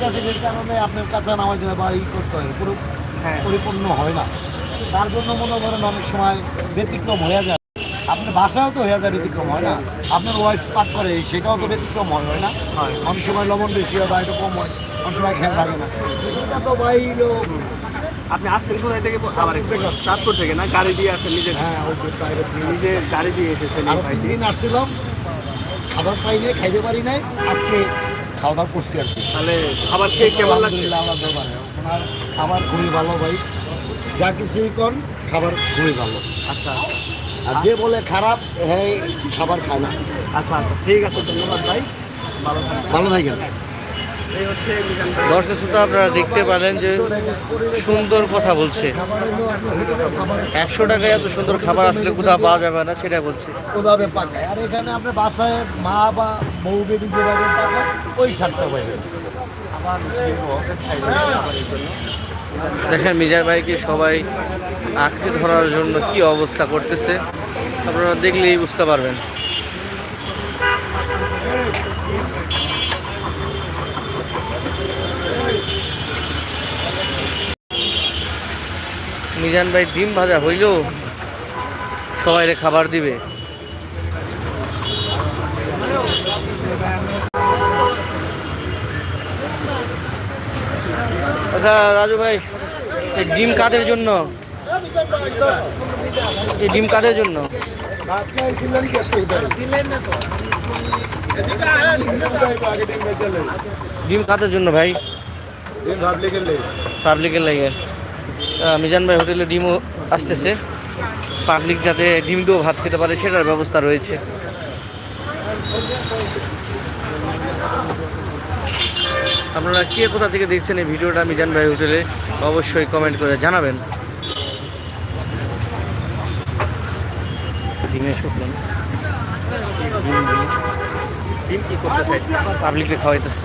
ঐতিহাসিকের কারণে আপনার কাছে নামাইতে হয় বা ই করতে হয় পুরো হ্যাঁ। পরিপূর্ণ হয় না। তার জন্য মনে করেন অনেক সময় ব্যতিক্রম হয়ে যায়। আপনার বাসাও তো হয়ে যায় ব্যতিক্রম হয় না? আপনার ওয়াইফ পাক করে সেটাও তো ব্যতিক্রম হয় হয় না? হয়। অনেক সময় লবণ বেশি হয় বা একটু কম হয় অনেক সময় খেয়াল থাকে না। এটা তো বাইলো আপনি আসছেন কোথায় থেকে? আবার চাঁদপুর থেকে না? গাড়ি দিয়ে আসছেন নিজের? হ্যাঁ ওই যে প্রাইভেট নিজে গাড়ি দিয়ে এসেছেন আসছিলাম। খাবার পাই নাই খাইতে পারি নাই। আজকে খাওয়া দাওয়া করছি আর কি। তাহলে খাবার খেয়ে কেমন লাগছে? আমার দরবারে। খাবার খুবই ভালো ভাই। যা কিছুই কর খাবার খুবই ভালো। আচ্ছা আর যে বলে খারাপ হ্যাঁ খাবার খায় না। আচ্ছা আচ্ছা। ঠিক আছে ধন্যবাদ ভাই। ভালো ভালো থাকেন এই হচ্ছে মিজান ভাই। দর্শক শ্রোতা আপনারা দেখতে পারেন যে সুন্দর কথা বলছে। একশো টাকায় এত সুন্দর খাবার আসলে কোথাও পাওয়া যাবে না সেটা বলছে। ওভাবে পাকায়? আর এখানে আপনার বাসায় মা বা বউ বেবি যেভাবে পাকায় ওই স্বাদটা পাইবে আবার ফিরবো, খাইবো, আবার এই জন্য। দেখেন মিজার ভাইকে সবাই আঁকড়ে ধরার জন্য কি অবস্থা করতেছে আপনারা দেখলেই বুঝতে পারবেন। মিজান ভাই ডিম ভাজা হইলেও সবাইরে খাবার দিবে। আচ্ছা রাজু ভাই এই ডিম কাদের জন্য? এই ডিম কাদের জন্য? ডিম কাদের জন্য ভাই? পাবলিকের লাগে। মিজান ভাই হোটেলে ডিমও আসতেছে। পাবলিক যাতে ডিম দিয়েও ভাত খেতে পারে, সেটার ব্যবস্থা রয়েছে। আপনারা কে কোথা থেকে দেখছেন এই ভিডিওটা মিজান ভাই হোটেলে, অবশ্যই কমেন্ট করে জানাবেন। ডিমের শুকলেন ডিম কি করতে চাইছে পাবলিককে খাওয়াইতেছে।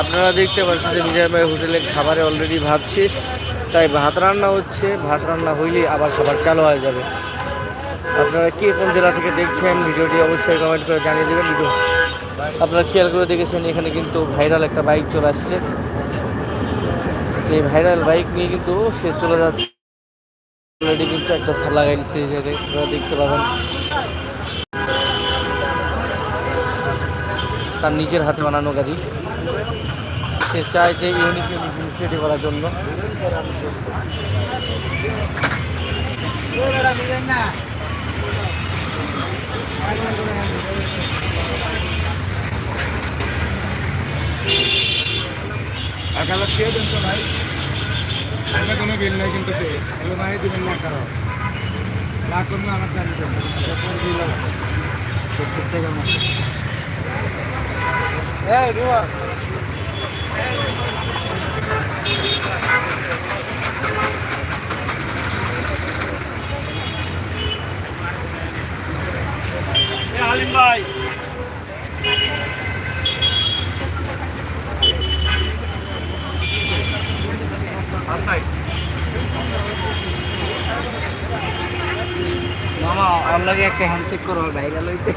আপনারা দেখতে পাচ্ছেন যে মিজান ভাই হোটেলে খাবারে অলরেডি ভাত শেষ। তাই ভাত রান্না হচ্ছে। ভাত রান্না হইলে আবার খাবার চালু হয়ে যাবে। আপনারা কে কোন জেলা থেকে দেখছেন ভিডিওটি অবশ্যই কমেন্ট করে জানিয়ে দেবেন। ভিডিও আপনারা খেয়াল করে দেখেছেন, এখানে কিন্তু ভাইরাল একটা বাইক চলে আসছে। এই ভাইরাল বাইক নিয়ে কিন্তু সে চলে যাচ্ছে। অলরেডি কিন্তু একটা সার লাগাই জায়গায় আপনারা দেখতে পাবেন। তার নিজের হাতে বানানো গাড়ি। সে চায় যে ইউনিক ইউনিক ইনিশিয়েটিভ করার জন্য। একালা খেয়ে দেন তো ভাই। এটা কোনো বিল নেই কিন্তু ভাই দিবেন না কারও। না করলে আমার জানি দেবো বিল সত্তর রুয়া আলিম ভাই। মামা আপনাকে একটা হ্যান্ডশেক করো ভাইরাল হইতে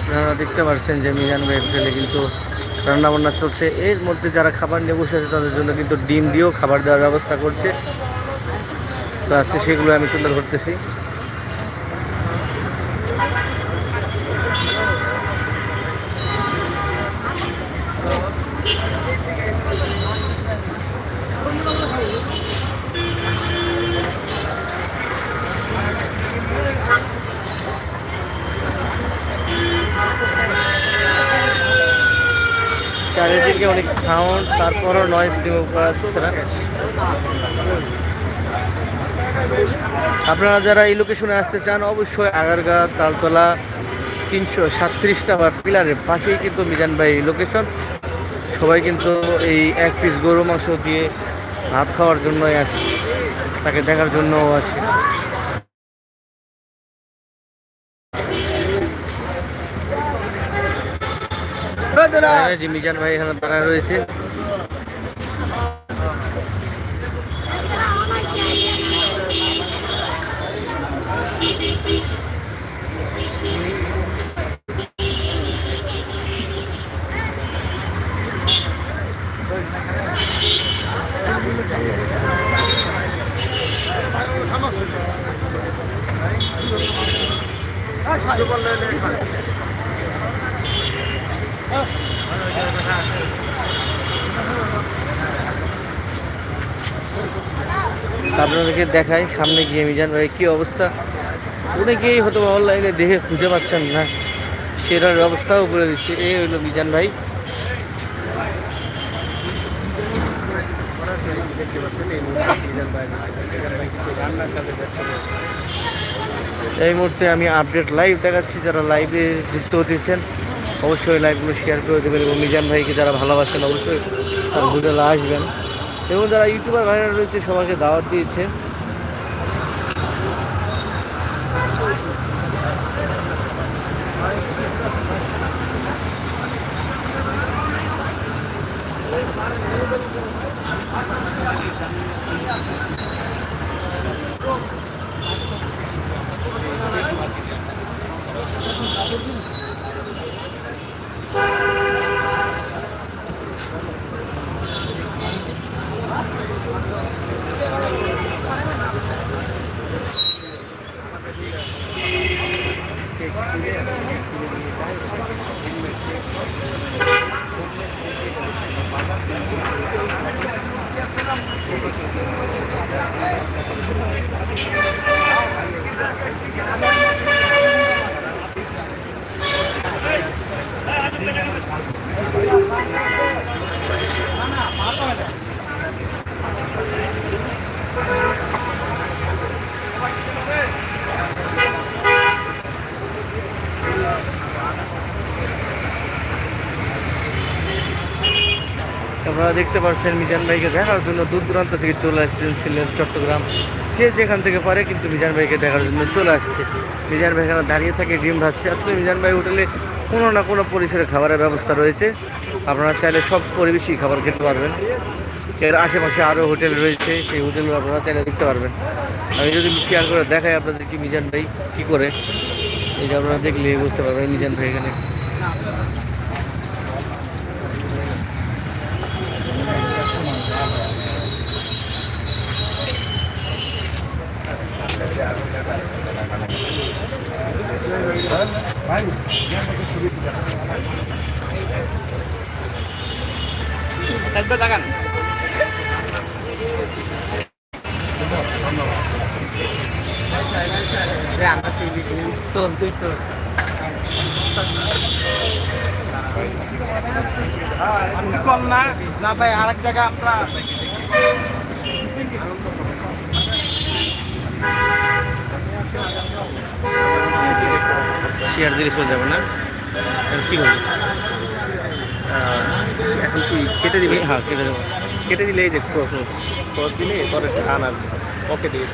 আপনারা দেখতে পাচ্ছেন যে মিজান ভাই হোটেলে কিন্তু রান্নাবান্না চলছে। এর মধ্যে যারা খাবার নিয়ে বসে আছে, তাদের জন্য কিন্তু ডিম দিয়েও খাবার দেওয়ার ব্যবস্থা করছে। তো আছে সেগুলো আমি তুলে ধরতেছি। চারিদিকে অনেক সাউন্ড তারপরও নয়েজ রিমুভ করা যাচ্ছে না। আপনারা যারা এই লোকেশনে আসতে চান, অবশ্যই আগারগা, তালতলা তিনশো সাতত্রিশ নাম্বার পিলারের পাশেই কিন্তু মিজান ভাই লোকেশন সবাই কিন্তু এই এক পিস গরু মাংস দিয়ে ভাত খাওয়ার জন্যই আসে, তাকে দেখার জন্যও আসে। যে মিজান ভাই এখানে দাঁড়ায় রয়েছে। আপনাদেরকে দেখাই, সামনে গিয়ে মিজান ভাই কী অবস্থা? অনেকেই হয়তো অনলাইনে দেখে খুঁজে পাচ্ছেন না। সেটার ব্যবস্থাও করে দিচ্ছে। এই হলো মিজান ভাই। এই মুহূর্তে আমি আপডেট লাইভ দেখাচ্ছি। যারা লাইভে যুক্ত হতেছেন অবশ্যই লাইভগুলো শেয়ার করে দেবেন এবং মিজান ভাইকে যারা ভালোবাসেন অবশ্যই তার হোটেলে আসবেন। এবং যারা ইউটিউবার ভাইরা রয়েছে, সবাইকে দাওয়াত দিয়েছে। আপনারা দেখতে পাচ্ছেন মিজান ভাইকে দেখার জন্য দূর দূরান্ত থেকে চলে আসছেন সিলেট, চট্টগ্রাম। যে যেখান থেকে পারে কিন্তু মিজান ভাইকে দেখার জন্য চলে আসছে। মিজান ভাই এখানে দাঁড়িয়ে থাকে, ডিম ভাচ্ছে আসলে মিজান ভাই হোটেলে কোনো না কোনো পরিসরে খাবারের ব্যবস্থা রয়েছে। আপনারা চাইলে সব পরিবেশই খাবার খেতে পারবেন। এর আশেপাশে আরও হোটেল রয়েছে, সেই হোটেলগুলো আপনারা চাইলে দেখতে পারবেন। আমি যদি খেয়াল করে দেখাই আপনাদেরকে মিজান ভাই কী করে, এই যে আপনারা দেখলে বুঝতে পারবেন মিজান ভাই এখানে সাইডটা দেখান তো তুই তো আমি কল না না ভাই আরেক জায়গায় আমরা শেয়ার দিলে চলে যাবে না? কী করব এখন কি কেটে দিবি? হ্যাঁ কেটে দেবো। কেটে দিলে এই যে ক্রস দিলে এরপরে ধান আর ওকে দিয়ে